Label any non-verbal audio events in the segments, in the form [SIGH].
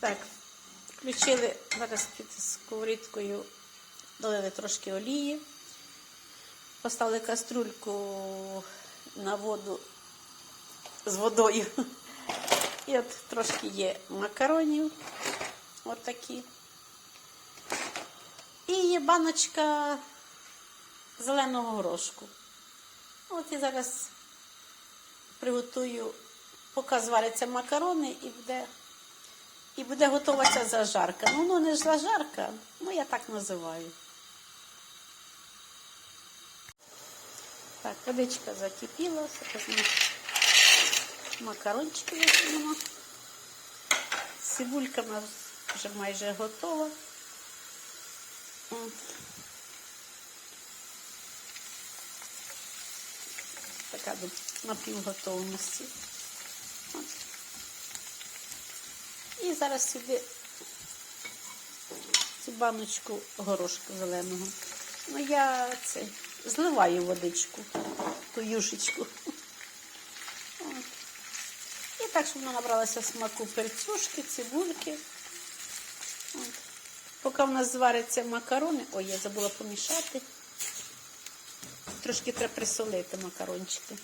Так, включили зараз під сковорідкою, долили трошки олії, поставили каструльку на воду з водою. І от трошки є макаронів, от такі. І є баночка зеленого горошку. От і зараз приготую, поки зваряться макарони і буде, і буде готова ця зажарка. Ну, ну не ж зажарка, ну я так називаю. Так, водичка закипіла, зараз макарончики висунемо. Цибулька у нас вже майже готова. Така до напівготовності. От. І зараз сюди цю баночку горошку зеленого. Ну, я це зливаю водичку, ту юшечку. От. І так, щоб вона набралася смаку перцюшки, цибульки. От. Поки в нас зваряться макарони, ой, я забула помішати. Трошки треба присолити макарончики.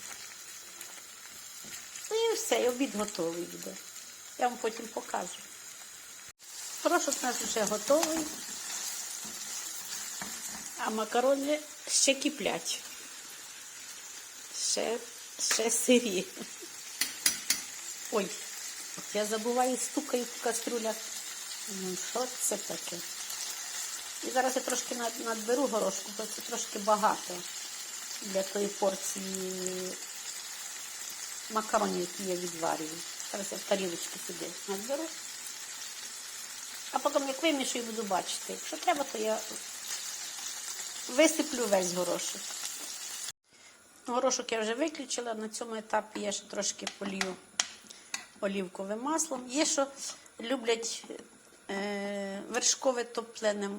Ну і все, і обід готовий буде. Я вам потім покажу. Порошок у нас вже готовий. А макарони ще киплять. Ще, ще сирі. Ой, я забуваю, стукаю в каструлях. Ну, що це таке? І зараз я трошки надберу горошку, бо це трошки багато для тої порції макаронів, які я відварюю. Зараз я в тарілочку сюди надберу. А потім, як вимішую, буду бачити. Якщо треба, то я висиплю весь горошок. Горошок я вже виключила. На цьому етапі я ще трошки полью олівковим маслом. Є, що люблять е, вершкове топлене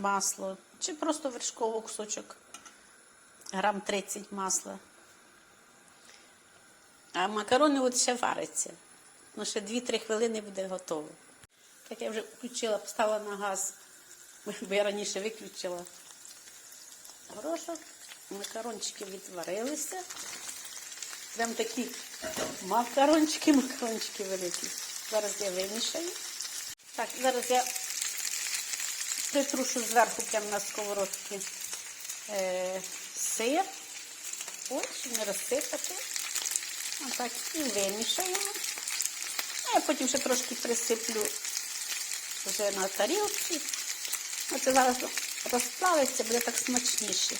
масло, чи просто вершковий кусочок, грам 30 масла. А макарони от ще варяться. Ну, ще 2-3 хвилини буде готово. Так я вже включила, поставила на газ, [LAUGHS] бо я раніше виключила горошок. Макарончики відварилися. Прям такі макарончики, макарончики великі. Зараз я вимішаю. Так, зараз я притрушу зверху прямо на сковородці е, сир. Ось, не розсипати. Отак і вимішаємо. А я потім ще трошки присиплю вже на тарілці. Оце зараз розплавиться, буде так смачніше.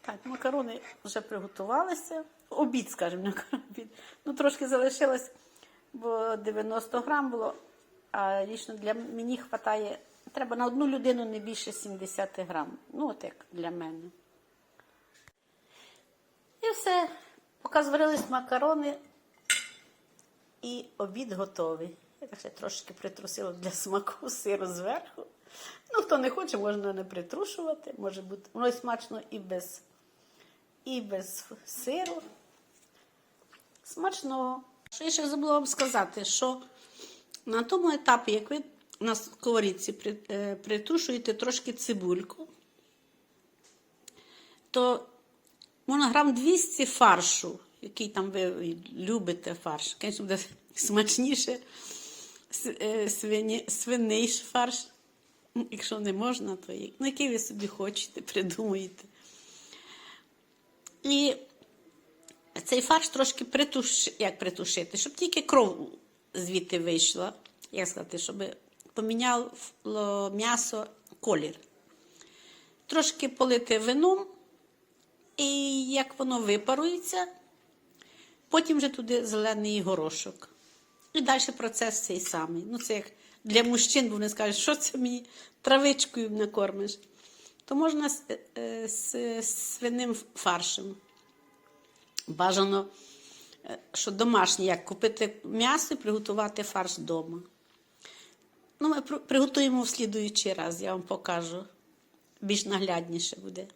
Так, макарони вже приготувалися. Обід, скажімо, обід. Ну, трошки залишилось, бо 90 грам було, а лічно для мені вистачає. Треба на одну людину не більше 70 грам. Ну, от як для мене. І все. Поки зварились макарони, і обід готовий. Я ще трошки притрусила для смаку сиру зверху. Ну, хто не хоче, можна не притрушувати. Може бути, воно смачно і без, і без сиру. Смачного. Що я ще забула вам сказати, що на тому етапі, як ви на сковорідці е, притушуєте трошки цибульку, то можна грам 200 фаршу, який там ви любите фарш. Звісно, буде смачніше е, свині, свиний фарш. Якщо не можна, то як- ну, який ви собі хочете, [LAUGHS] придумуєте. І цей фарш трошки притуш... як притушити, щоб тільки кров звідти вийшла. Як сказати, щоб поміняло м'ясо колір. Трошки полити вином, і як воно випарується, потім вже туди зелений горошок. І далі процес цей самий. Ну, це як для мужчин, бо вони скажуть, що це мені травичкою накормиш. То можна з, е, з, з свиним фаршем. Бажано, е, що домашнє, як купити м'ясо і приготувати фарш вдома. Ну, ми приготуємо в слідуючий раз, я вам покажу. Більш наглядніше буде.